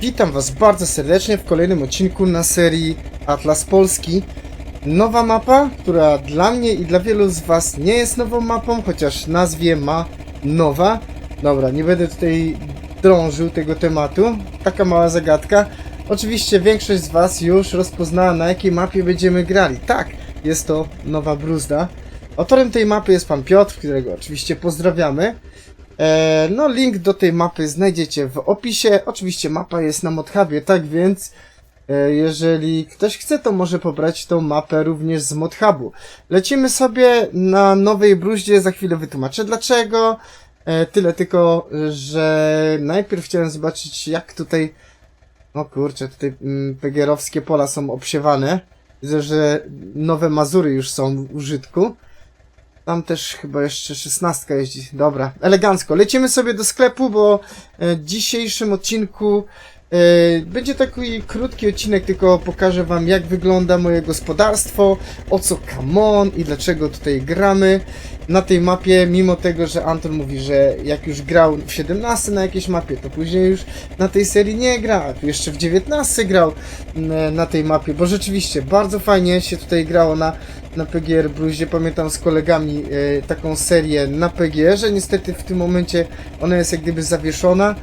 Witam Was bardzo serdecznie w kolejnym odcinku na serii Atlas Polski. Nowa mapa, która dla mnie i dla wielu z Was nie jest nową mapą, chociaż nazwie ma nowa. Dobra, nie będę tutaj drążył tego tematu. Taka mała zagadka. Oczywiście większość z Was już rozpoznała na jakiej mapie będziemy grali. Tak, jest to Nowa Bruzda. Autorem tej mapy jest Pan Piotr, którego oczywiście pozdrawiamy. E, no, link do tej mapy znajdziecie w opisie. Oczywiście mapa jest na Modhubie, tak więc e, jeżeli ktoś chce, to może pobrać tą mapę również z Modhubu. Lecimy sobie na Nowej Bruździe, za chwilę wytłumaczę dlaczego. E, tyle tylko, że najpierw chciałem zobaczyć jak tutaj, no kurczę, tutaj mm, pegierowskie pola są obsiewane. Widzę, że nowe Mazury już są w użytku. Tam też chyba jeszcze szesnastka jeździ. Dobra, elegancko. Lecimy sobie do sklepu, bo e, w dzisiejszym odcinku e, będzie taki krótki odcinek, tylko pokażę wam jak wygląda moje gospodarstwo, o co Kamon i dlaczego tutaj gramy na tej mapie, mimo tego, że Anton mówi, że jak już grał w 17 na jakiejś mapie, to później już na tej serii nie gra, tu jeszcze w 19 grał m, na tej mapie, bo rzeczywiście bardzo fajnie się tutaj grało na na PGR Bluesie. Pamiętam z kolegami e, taką serię na PGR-ze. Niestety w tym momencie ona jest jak gdyby zawieszona.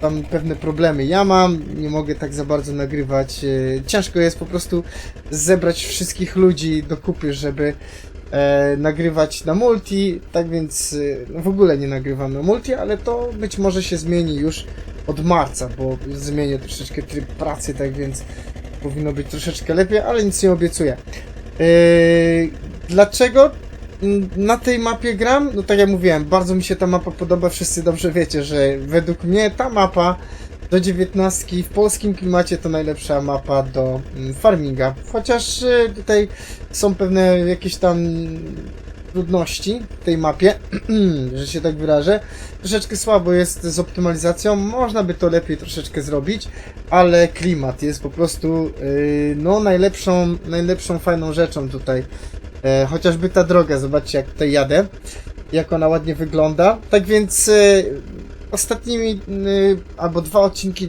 Tam pewne problemy ja mam, nie mogę tak za bardzo nagrywać. E, ciężko jest po prostu zebrać wszystkich ludzi do kupy, żeby e, nagrywać na multi. Tak więc e, no w ogóle nie nagrywam na multi, ale to być może się zmieni już od marca, bo zmienię troszeczkę tryb pracy, tak więc powinno być troszeczkę lepiej, ale nic nie obiecuję. Yy, dlaczego na tej mapie gram? No tak jak mówiłem, bardzo mi się ta mapa podoba. Wszyscy dobrze wiecie, że według mnie ta mapa do 19 w polskim klimacie to najlepsza mapa do mm, farminga. Chociaż y, tutaj są pewne jakieś tam trudności w tej mapie, że się tak wyrażę. Troszeczkę słabo jest z optymalizacją, można by to lepiej troszeczkę zrobić, ale klimat jest po prostu yy, no najlepszą, najlepszą fajną rzeczą tutaj. E, chociażby ta droga, zobaczcie jak tutaj jadę, jak ona ładnie wygląda. Tak więc yy, ostatnimi yy, albo dwa odcinki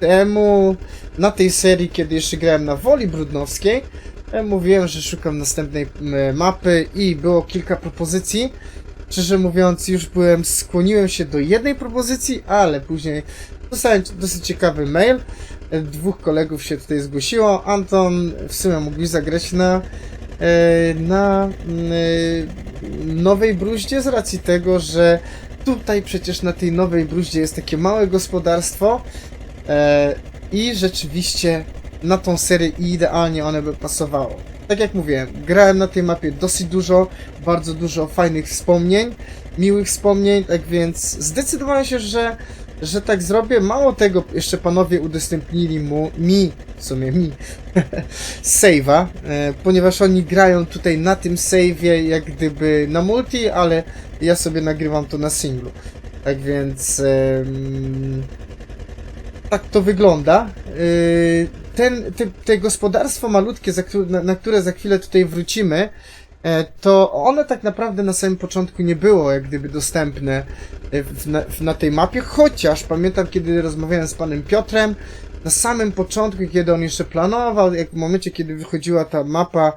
temu na tej serii, kiedy jeszcze grałem na Woli Brudnowskiej, e, mówiłem, że szukam następnej mapy i było kilka propozycji. Szczerze mówiąc, już byłem, skłoniłem się do jednej propozycji, ale później dostałem dosyć ciekawy mail. Dwóch kolegów się tutaj zgłosiło. Anton w sumie mógł zagrać na, e, na e, nowej bruździe z racji tego, że tutaj przecież na tej nowej bruździe jest takie małe gospodarstwo e, i rzeczywiście na tą serię idealnie one by pasowało. Tak jak mówiłem, grałem na tej mapie dosyć dużo, bardzo dużo fajnych wspomnień, miłych wspomnień, tak więc zdecydowałem się, że, że tak zrobię. Mało tego, jeszcze panowie udostępnili mu, mi, w sumie mi, save'a, e, ponieważ oni grają tutaj na tym save'ie jak gdyby na multi, ale ja sobie nagrywam to na singlu. Tak więc tak to wygląda. Yy, ten, te, te gospodarstwo malutkie, za na, na które za chwilę tutaj wrócimy, e, to one tak naprawdę na samym początku nie było jak gdyby dostępne e, w, na, w, na tej mapie, chociaż pamiętam kiedy rozmawiałem z panem Piotrem, na samym początku, kiedy on jeszcze planował, jak w momencie, kiedy wychodziła ta mapa,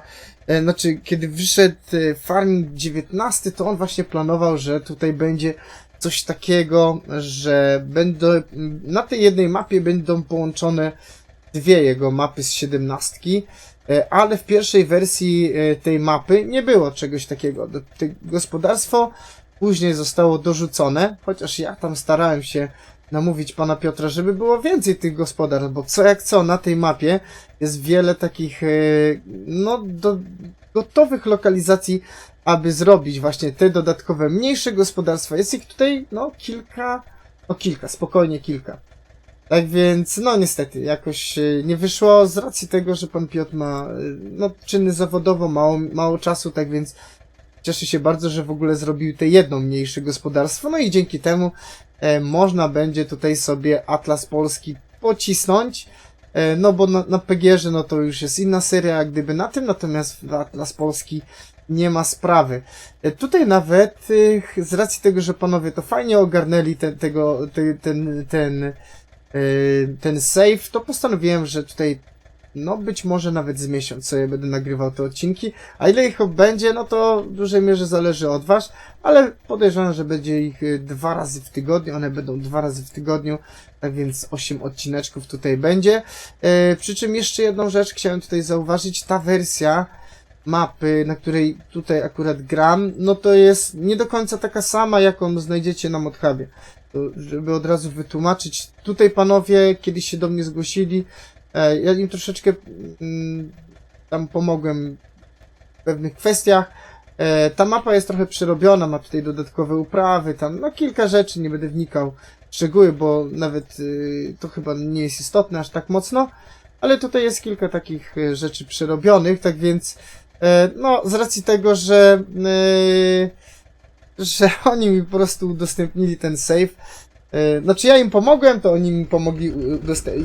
e, znaczy, kiedy wyszedł e, Farming 19, to on właśnie planował, że tutaj będzie coś takiego, że będą, na tej jednej mapie będą połączone dwie jego mapy z 17, e, ale w pierwszej wersji e, tej mapy nie było czegoś takiego. Gospodarstwo później zostało dorzucone, chociaż ja tam starałem się namówić pana Piotra, żeby było więcej tych gospodarstw, bo co jak co, na tej mapie jest wiele takich, e, no, do, gotowych lokalizacji, aby zrobić właśnie te dodatkowe, mniejsze gospodarstwa. Jest ich tutaj, no, kilka, no kilka, spokojnie kilka. Tak więc, no niestety, jakoś e, nie wyszło z racji tego, że pan Piotr ma, e, no, czyny zawodowo, mało, mało czasu, tak więc cieszę się bardzo, że w ogóle zrobił te jedno mniejsze gospodarstwo, no i dzięki temu e, można będzie tutaj sobie Atlas Polski pocisnąć, e, no bo na, na PGR-ze no to już jest inna seria, jak gdyby na tym, natomiast w Atlas Polski nie ma sprawy. E, Tutaj nawet e, z racji tego, że panowie to fajnie ogarnęli te, tego, te, ten, ten yy, ten save, to postanowiłem, że tutaj no być może nawet z miesiąc sobie będę nagrywał te odcinki, a ile ich będzie, no to w dużej mierze zależy od was, ale podejrzewam, że będzie ich y, dwa razy w tygodniu, one będą dwa razy w tygodniu, tak więc 8 odcineczków tutaj będzie. E, przy czym jeszcze jedną rzecz chciałem tutaj zauważyć, ta wersja mapy, na której tutaj akurat gram, no to jest nie do końca taka sama, jaką znajdziecie na Modhubie. To, żeby od razu wytłumaczyć, tutaj panowie kiedyś się do mnie zgłosili, e, ja im troszeczkę mm, tam pomogłem w pewnych kwestiach. E, ta mapa jest trochę przerobiona, ma tutaj dodatkowe uprawy, tam no kilka rzeczy, nie będę wnikał w szczegóły, bo nawet y, to chyba nie jest istotne aż tak mocno, ale tutaj jest kilka takich e, rzeczy przerobionych, tak więc e, no z racji tego, że e, że oni mi po prostu udostępnili ten save, e, znaczy ja im pomogłem, to oni mi pomogli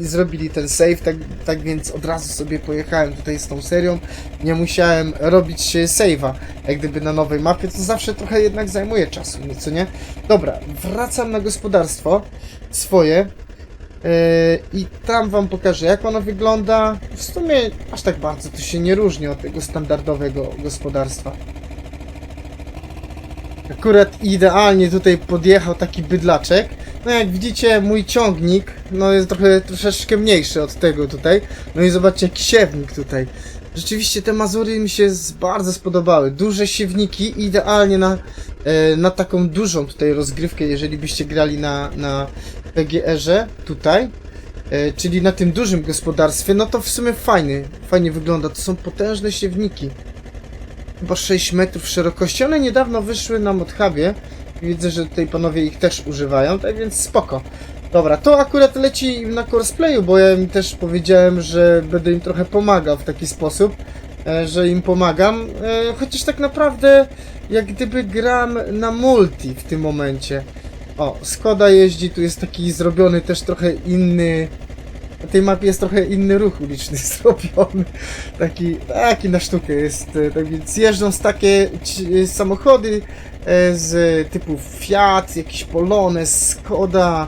i zrobili ten save, tak, tak więc od razu sobie pojechałem tutaj z tą serią, nie musiałem robić save'a, jak gdyby na nowej mapie, to zawsze trochę jednak zajmuje czasu, nie, co nie? Dobra, wracam na gospodarstwo swoje yy, i tam wam pokażę, jak ono wygląda. W sumie aż tak bardzo to się nie różni od tego standardowego gospodarstwa. Akurat idealnie tutaj podjechał taki bydlaczek. No jak widzicie, mój ciągnik, no jest trochę, troszeczkę mniejszy od tego tutaj. No i zobaczcie, jaki siewnik tutaj. Rzeczywiście te Mazury mi się bardzo spodobały. Duże siewniki, idealnie na, e, na taką dużą tutaj rozgrywkę, jeżeli byście grali na, na PGR-ze tutaj. E, czyli na tym dużym gospodarstwie, no to w sumie fajny, fajnie wygląda. To są potężne siewniki. Chyba 6 metrów szerokości. One niedawno wyszły na Modhubie. Widzę, że tutaj panowie ich też używają, tak więc spoko. Dobra, to akurat leci na courseplayu, bo ja im też powiedziałem, że będę im trochę pomagał w taki sposób, e, że im pomagam. E, chociaż tak naprawdę, jak gdyby gram na multi w tym momencie. O, Skoda jeździ, tu jest taki zrobiony też trochę inny. Na tej mapie jest trochę inny ruch uliczny zrobiony. Taki, taki na sztukę jest. e, Tak więc jeżdżą z takie ci- samochody e, z typu Fiat, jakiś Polones, Skoda,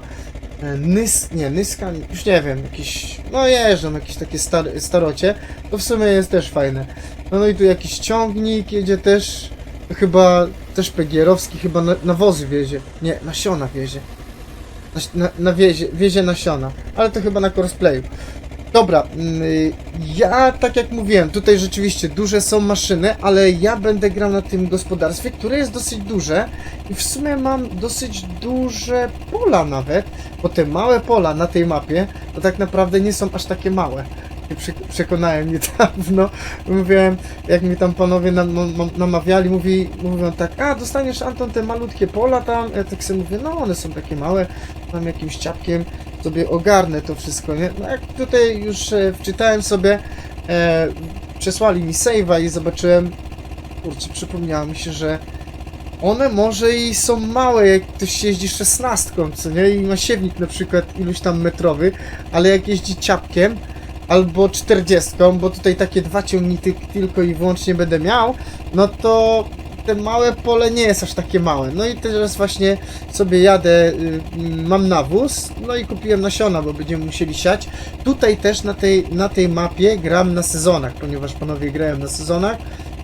e, Nys, nie, Nyska, już nie wiem, jakiś, no jeżdżą jakieś takie star, starocie, to w sumie jest też fajne. No, no i tu jakiś ciągnik jedzie też, chyba też PGR-owski, chyba na, nawozy wiezie, nie, nasiona wiezie. Na, na, na wiezie, wiezie nasiona, ale to chyba na crossplayu. Dobra, mm, ja tak jak mówiłem, tutaj rzeczywiście duże są maszyny, ale ja będę grał na tym gospodarstwie, które jest dosyć duże i w sumie mam dosyć duże pola nawet, bo te małe pola na tej mapie to tak naprawdę nie są aż takie małe. Przekonałem niedawno, mówiłem, jak mi tam panowie nam, nam, namawiali, mówi, mówią tak, a dostaniesz Anton te malutkie pola tam, ja tak sobie mówię, no one są takie małe, tam jakimś ciapkiem sobie ogarnę to wszystko, nie? No jak tutaj już e, wczytałem sobie, e, przesłali mi save'a i zobaczyłem, kurczę, przypomniało mi się, że one może i są małe, jak ktoś jeździ szesnastką, co nie? I ma siewnik na przykład iluś tam metrowy, ale jak jeździ ciapkiem albo czterdziestką, bo tutaj takie dwa ciągniki tylko i wyłącznie będę miał, no to te małe pole nie jest aż takie małe. No i teraz właśnie sobie jadę, y, mm, mam nawóz, no i kupiłem nasiona, bo będziemy musieli siać. Tutaj też na tej, na tej mapie gram na sezonach, ponieważ panowie grają na sezonach.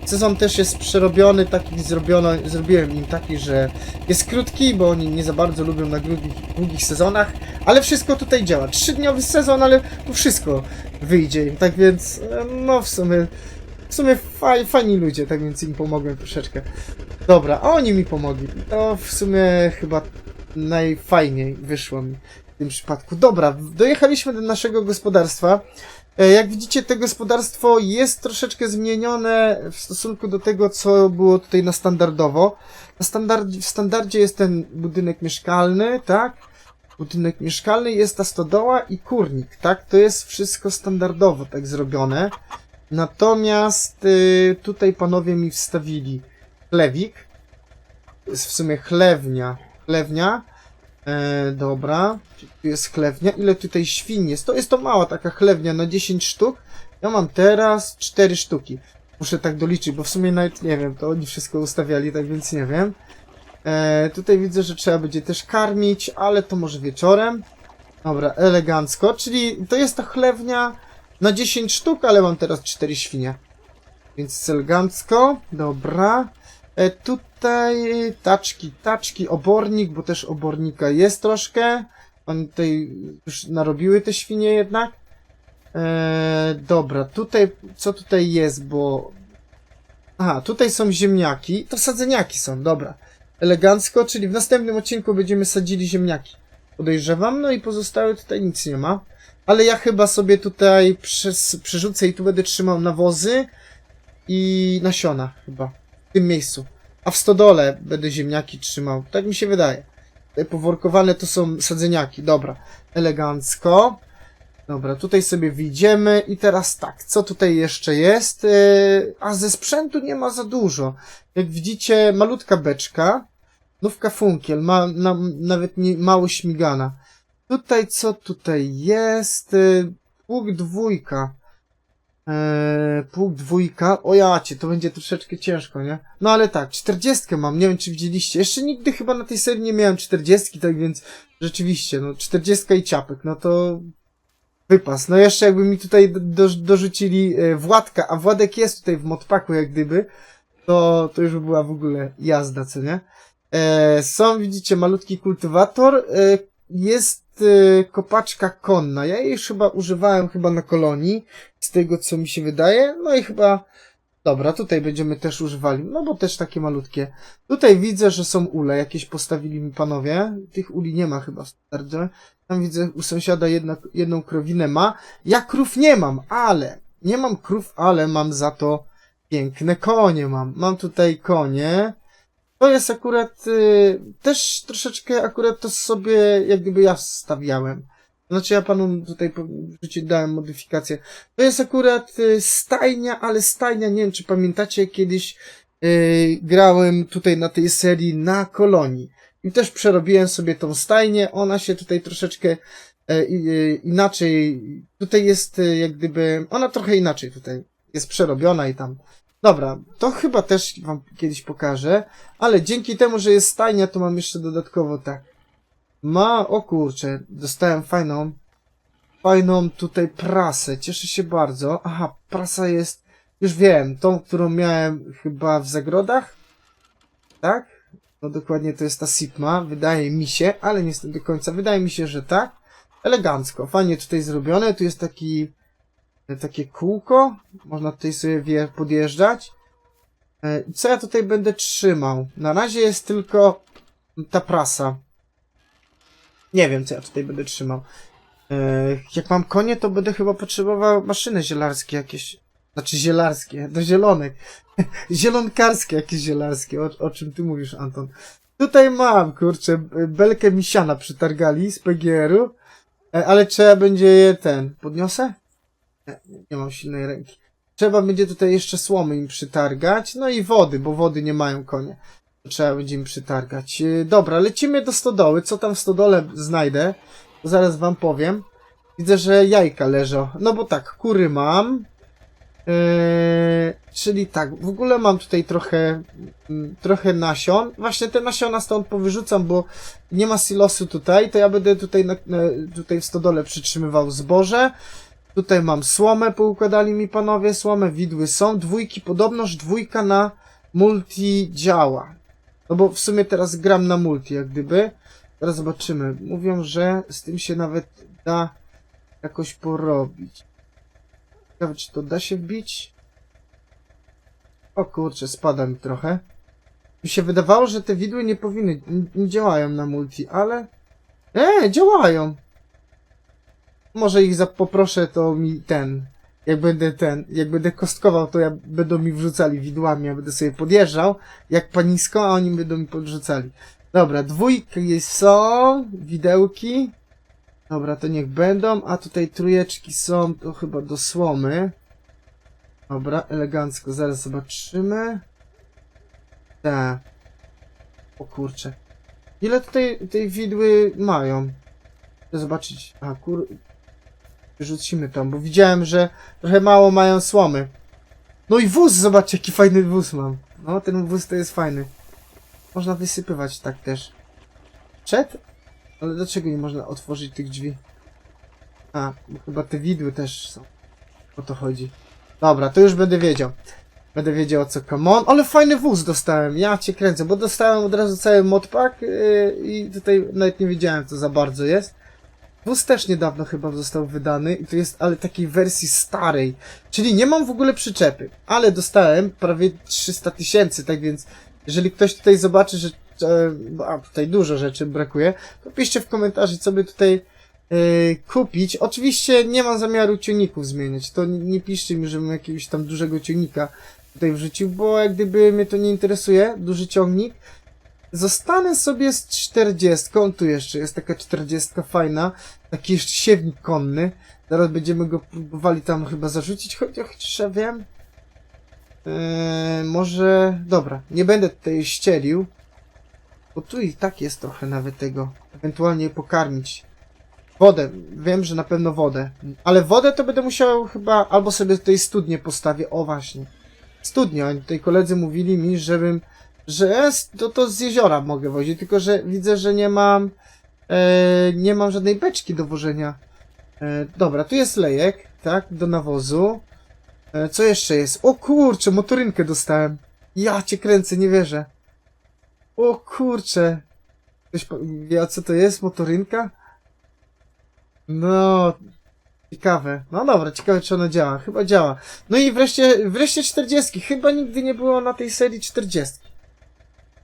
Sezon też jest przerobiony, taki zrobiono, zrobiłem im taki, że jest krótki, bo oni nie za bardzo lubią na długich, długich sezonach, ale wszystko tutaj działa. Trzydniowy sezon, ale tu wszystko wyjdzie im, tak więc e, no w sumie w sumie faj, fajni ludzie, tak więc im pomogłem troszeczkę. Dobra, a oni mi pomogli. To w sumie chyba najfajniej wyszło mi w tym przypadku. Dobra, dojechaliśmy do naszego gospodarstwa. E, Jak widzicie, to gospodarstwo jest troszeczkę zmienione w stosunku do tego, co było tutaj na standardowo. Na standard, w standardzie jest ten budynek mieszkalny, tak? Budynek mieszkalny, jest ta stodoła i kurnik, tak? To jest wszystko standardowo tak zrobione. Natomiast y, tutaj panowie mi wstawili chlewik. To jest w sumie chlewnia. Chlewnia. E, dobra. Tu jest chlewnia. Ile tutaj świń jest? To jest to mała taka chlewnia na 10 sztuk. Ja mam teraz 4 sztuki. Muszę tak doliczyć, bo w sumie nawet nie wiem, to oni wszystko ustawiali, tak więc nie wiem. E, tutaj widzę, że trzeba będzie też karmić, ale to może wieczorem. Dobra, elegancko, czyli to jest to chlewnia na 10 sztuk, ale mam teraz 4 świnie. Więc elegancko, dobra. E, tutaj taczki, taczki, obornik, bo też obornika jest troszkę. Oni tutaj już narobiły te świnie jednak. E, dobra, tutaj, co tutaj jest, bo... Aha, tutaj są ziemniaki, to sadzeniaki są, dobra. Elegancko, czyli w następnym odcinku będziemy sadzili ziemniaki. Podejrzewam, no i pozostałe tutaj nic nie ma. Ale ja chyba sobie tutaj przez, przerzucę i tu będę trzymał nawozy i nasiona chyba. Tym miejscu. A w stodole będę ziemniaki trzymał. Tak mi się wydaje. Te poworkowane to są sadzeniaki. Dobra. Elegancko. Dobra, tutaj sobie wyjdziemy i teraz tak, co tutaj jeszcze jest? Yy, a ze sprzętu nie ma za dużo. Jak widzicie, malutka beczka, nówka funkiel, ma na, nawet nie, mało śmigana. Tutaj co tutaj jest? Yy, pług dwójka. Eee, pług dwójka. O jacie, to będzie troszeczkę ciężko, nie? No ale tak, czterdziestkę mam, nie wiem czy widzieliście. Jeszcze nigdy chyba na tej serii nie miałem czterdziestki, tak więc rzeczywiście, no czterdziestka i ciapek, no to wypas. No jeszcze jakby mi tutaj do, dorzucili e, Władka, a Władek jest tutaj w modpaku jak gdyby, to, to już by była w ogóle jazda, co nie? E, są, widzicie, malutki kultywator, e, jest e, kopaczka konna. Ja jej chyba używałem chyba na kolonii, z tego co mi się wydaje, no i chyba Dobra, tutaj będziemy też używali, no bo też takie malutkie. Tutaj widzę, że są ule, jakieś postawili mi panowie. Tych uli nie ma chyba w standardzie. Tam widzę, u sąsiada jedna, jedną krowinę ma. Ja krów nie mam, ale, nie mam krów, ale mam za to piękne konie mam. Mam tutaj konie. To jest akurat, y, też troszeczkę akurat to sobie, jak gdyby ja stawiałem. Znaczy ja panu tutaj dałem modyfikację. To jest akurat y, stajnia, ale stajnia, nie wiem czy pamiętacie, kiedyś y, grałem tutaj na tej serii na kolonii. I też przerobiłem sobie tą stajnię, ona się tutaj troszeczkę e, y, inaczej, tutaj jest y, jak gdyby, ona trochę inaczej tutaj jest przerobiona i tam. Dobra, to chyba też wam kiedyś pokażę, ale dzięki temu, że jest stajnia, to mam jeszcze dodatkowo tak. Ma, o kurczę, dostałem fajną, fajną tutaj prasę, cieszę się bardzo. Aha, prasa jest, już wiem, tą, którą miałem chyba w zagrodach, tak? No dokładnie to jest ta Sigma, wydaje mi się, ale nie jestem do końca, wydaje mi się, że tak. Elegancko, fajnie tutaj zrobione, tu jest taki, takie kółko, można tutaj sobie podjeżdżać. E, Co ja tutaj będę trzymał? Na razie jest tylko ta prasa. Nie wiem, co ja tutaj będę trzymał. E, Jak mam konie, to będę chyba potrzebował maszyny zielarskie jakieś. Znaczy zielarskie, do zielonek. Zielonkarskie jakieś zielarskie. O, o czym ty mówisz, Anton? Tutaj mam, kurczę, belkę misiana przytargali z PGR-u, e, ale trzeba będzie je ten... Podniosę? Nie, mam silnej ręki. Trzeba będzie tutaj jeszcze słomy im przytargać, no i wody, bo wody nie mają konie. Trzeba będzie im przytargać. E, Dobra, lecimy do stodoły. Co tam w stodole znajdę? Zaraz wam powiem. Widzę, że jajka leżą. No bo tak, kury mam. Eee, czyli tak, w ogóle mam tutaj trochę, mm, trochę nasion. Właśnie te nasiona stąd powyrzucam, bo nie ma silosu tutaj, to ja będę tutaj, na, tutaj w stodole przytrzymywał zboże. Tutaj mam słomę, poukładali mi panowie, słomę, widły są, dwójki, podobnoż dwójka na multi działa. No bo w sumie teraz gram na multi, jak gdyby. Teraz zobaczymy. Mówią, że z tym się nawet da jakoś porobić. Ciekawe, czy to da się wbić? O kurczę, spada mi trochę. Mi się wydawało, że te widły nie powinny, nie, działają na multi, ale... E, działają! Może ich za, poproszę, to mi ten... Jak będę ten, jak będę kostkował, to ja będą mi wrzucali widłami, ja będę sobie podjeżdżał, jak panisko, a oni będą mi podrzucali. Dobra, dwójki są, widełki. Dobra, to niech będą, a tutaj trójeczki są, to chyba do słomy. Dobra, elegancko, zaraz zobaczymy. Tak. O kurczę. Ile tutaj tej widły mają? Chcę zobaczyć. A kur... Wyrzucimy tam, bo widziałem, że trochę mało mają słomy. No i wóz, zobaczcie jaki fajny wóz mam. No, ten wóz to jest fajny. Można wysypywać tak też. Przed? Ale dlaczego nie można otworzyć tych drzwi? A, chyba te widły też są. O to chodzi. Dobra, to już będę wiedział. Będę wiedział o co come on. Ale fajny wóz dostałem, ja cię kręcę, bo dostałem od razu cały modpack yy, i tutaj nawet nie wiedziałem co za bardzo jest. Wóz też niedawno chyba został wydany i to jest ale takiej wersji starej. Czyli nie mam w ogóle przyczepy, ale dostałem prawie 300 tysięcy, tak więc jeżeli ktoś tutaj zobaczy, że e, a tutaj dużo rzeczy brakuje, to piszcie w komentarzu, co by tutaj e, kupić. Oczywiście nie mam zamiaru ciągników zmieniać, to nie, nie piszcie mi, żebym jakiegoś tam dużego ciągnika tutaj wrzucił, bo jak gdyby mnie to nie interesuje, duży ciągnik. Zostanę sobie z 40. Tu jeszcze jest taka 40 fajna. Taki jeszcze siewnik konny. Zaraz będziemy go próbowali tam chyba zarzucić, chociaż ja wiem. Eee, może... Dobra, nie będę tutaj ścielił. Bo tu i tak jest trochę nawet tego. Ewentualnie pokarmić. Wodę. Wiem, że na pewno wodę. Ale wodę to będę musiał chyba... Albo sobie tutaj studnię postawię. O właśnie. Studnia. Oni tutaj koledzy mówili mi, żebym... Że to, to z jeziora mogę wozić. Tylko, że widzę, że nie mam... E, nie mam żadnej beczki do wożenia. E, dobra, tu jest lejek, tak? Do nawozu. E, co jeszcze jest? O kurczę, motorynkę dostałem. Ja cię kręcę, nie wierzę. O kurczę. Ktoś wie, co to jest? Motorynka? No, ciekawe. No dobra, ciekawe czy ona działa. Chyba działa. No i wreszcie, wreszcie 40. Chyba nigdy nie było na tej serii 40.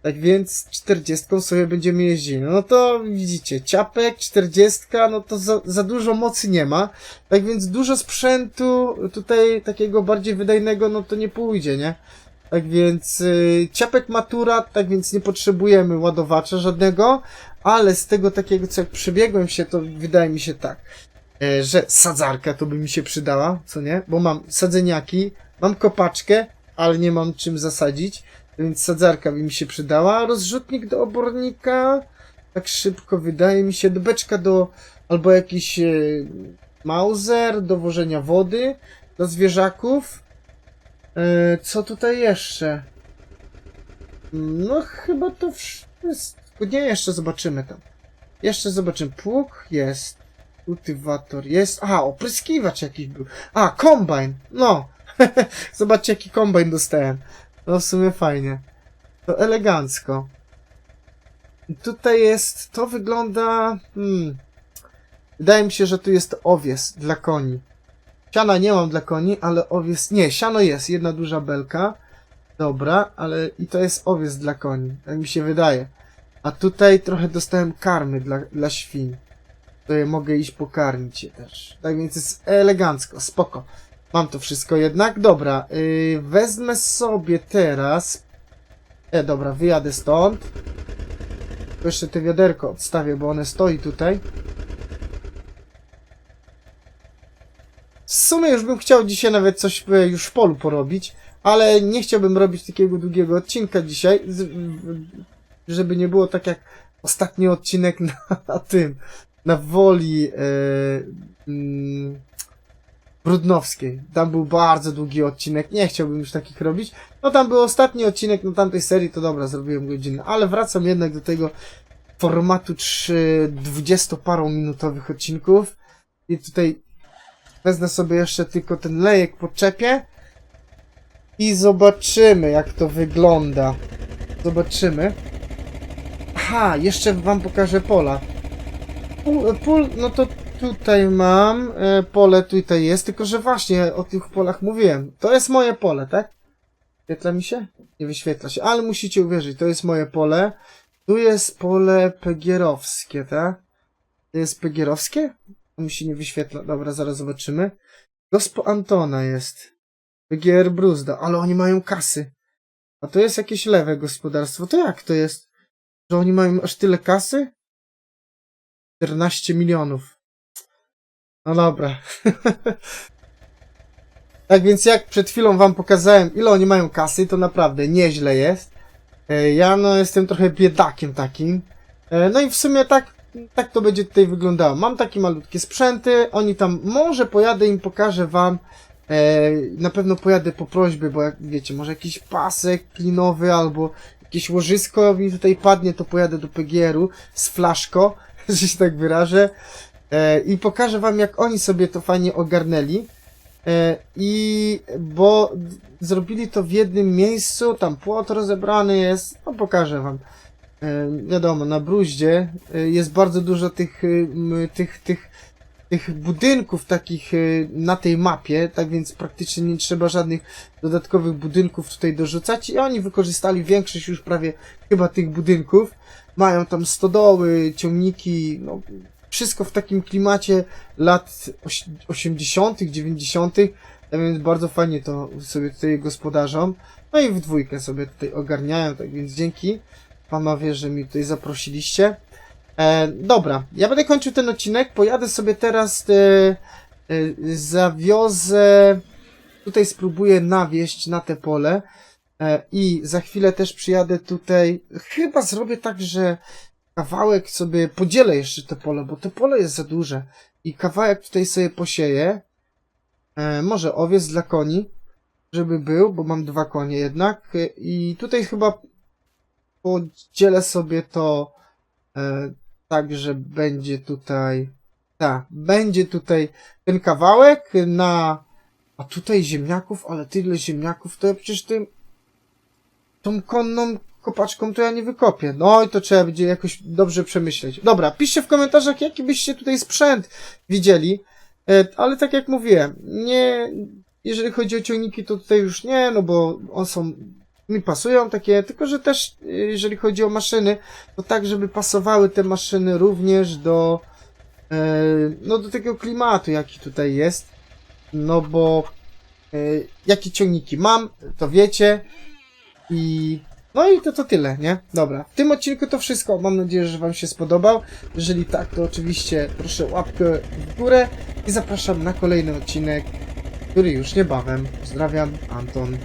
Tak więc 40 sobie będziemy jeździli. No to widzicie, ciapek, 40, no to za, za dużo mocy nie ma. Tak więc dużo sprzętu tutaj takiego bardziej wydajnego, no to nie pójdzie, nie? Tak więc y, ciapek matura, tak więc nie potrzebujemy ładowacza żadnego, ale z tego takiego co jak przebiegłem się, to wydaje mi się tak, e, że sadzarka to by mi się przydała, co nie? Bo mam sadzeniaki, mam kopaczkę, ale nie mam czym zasadzić, więc sadzarka by mi się przydała. Rozrzutnik do obornika, tak szybko wydaje mi się, do beczka do, albo jakiś e, mauser do wożenia wody, do zwierzaków. E, co tutaj jeszcze? No chyba to wszystko. Nie, jeszcze zobaczymy tam. Jeszcze zobaczymy. Pług jest. Kultywator jest. A, opryskiwacz jakiś był. A, kombajn. No. Zobaczcie, jaki kombajn dostałem. No w sumie fajnie. To elegancko. Tutaj jest, to wygląda, hmm. Wydaje mi się, że tu jest owies dla koni. Siana nie mam dla koni, ale owies, nie, siano jest, jedna duża belka. Dobra, ale i to jest owies dla koni, tak mi się wydaje. A tutaj trochę dostałem karmy dla, dla. To je mogę iść pokarmić je też. Tak więc jest elegancko, spoko. Mam to wszystko jednak. Dobra, yy, wezmę sobie teraz. E, dobra, wyjadę stąd. Jeszcze te wiaderko odstawię, bo one stoi tutaj. W sumie już bym chciał dzisiaj nawet coś e, już w polu porobić, ale nie chciałbym robić takiego długiego odcinka dzisiaj, żeby nie było tak jak ostatni odcinek na, na tym, na woli. E, mm, Brudnowskiej. Tam był bardzo długi odcinek, nie chciałbym już takich robić. No tam był ostatni odcinek na tamtej serii, to dobra, zrobiłem godzinę, ale wracam jednak do tego formatu 3 dwudziestoparu minutowych odcinków. I tutaj wezmę sobie jeszcze tylko ten lejek podczepię i zobaczymy jak to wygląda. Zobaczymy. Aha, jeszcze wam pokażę pola. Pól, pól no to tutaj mam, e, pole tutaj jest, tylko że właśnie o tych polach mówiłem. To jest moje pole, tak? Wyświetla mi się? Nie wyświetla się, ale musicie uwierzyć, to jest moje pole. Tu jest pole pegierowskie, tak? To jest pegierowskie? Mi się nie wyświetla. Dobra, zaraz zobaczymy. Gospo Antona jest. PGR Bruzda, ale oni mają kasy. A to jest jakieś lewe gospodarstwo. To jak to jest? Że oni mają aż tyle kasy? 14 milionów. No dobra. tak więc jak przed chwilą wam pokazałem, ile oni mają kasy, to naprawdę nieźle jest. E, Ja no jestem trochę biedakiem takim. E, No i w sumie tak, tak to będzie tutaj wyglądało. Mam takie malutkie sprzęty, oni tam, może pojadę im pokażę wam. E, Na pewno pojadę po prośbie, bo jak wiecie, może jakiś pasek klinowy albo jakieś łożysko mi tutaj padnie, to pojadę do PGR-u z flaszko, że się tak wyrażę. E, I pokażę wam, jak oni sobie to fajnie ogarnęli. E, I bo zrobili to w jednym miejscu, tam płot rozebrany jest, no pokażę wam. E, wiadomo, na bruździe e, jest bardzo dużo tych, e, tych, tych, tych budynków takich e, na tej mapie, tak więc praktycznie nie trzeba żadnych dodatkowych budynków tutaj dorzucać i oni wykorzystali większość już prawie chyba tych budynków. Mają tam stodoły, ciągniki, no wszystko w takim klimacie lat oś- 80., 90., tak więc bardzo fajnie to sobie tutaj gospodarzą. No i w dwójkę sobie tutaj ogarniają, tak więc dzięki panowie, że mi tutaj zaprosiliście. E, dobra, ja będę kończył ten odcinek, pojadę sobie teraz, e, e, zawiozę, tutaj spróbuję nawieść na te pole e, i za chwilę też przyjadę tutaj, chyba zrobię tak, że kawałek sobie podzielę jeszcze te pole, bo to pole jest za duże. I kawałek tutaj sobie posieję, e, może owiec dla koni, żeby był, bo mam dwa konie jednak. E, i tutaj chyba podzielę sobie to e, tak, że będzie tutaj tak, będzie tutaj ten kawałek na a tutaj ziemniaków, ale tyle ziemniaków, to ja przecież tym tą konną kopaczką to ja nie wykopię. No i to trzeba będzie jakoś dobrze przemyśleć. Dobra, piszcie w komentarzach, jaki byście tutaj sprzęt widzieli. E, ale tak jak mówiłem, nie, jeżeli chodzi o ciągniki, to tutaj już nie, no bo one są, mi pasują takie, tylko że też, e, jeżeli chodzi o maszyny, to tak, żeby pasowały te maszyny również do, e, no do tego klimatu, jaki tutaj jest. No bo, jakie ciągniki mam, to wiecie. I no i to to tyle, nie? Dobra. W tym odcinku to wszystko. Mam nadzieję, że Wam się spodobał. Jeżeli tak, to oczywiście proszę łapkę w górę i zapraszam na kolejny odcinek, który już niebawem. Pozdrawiam, Anton.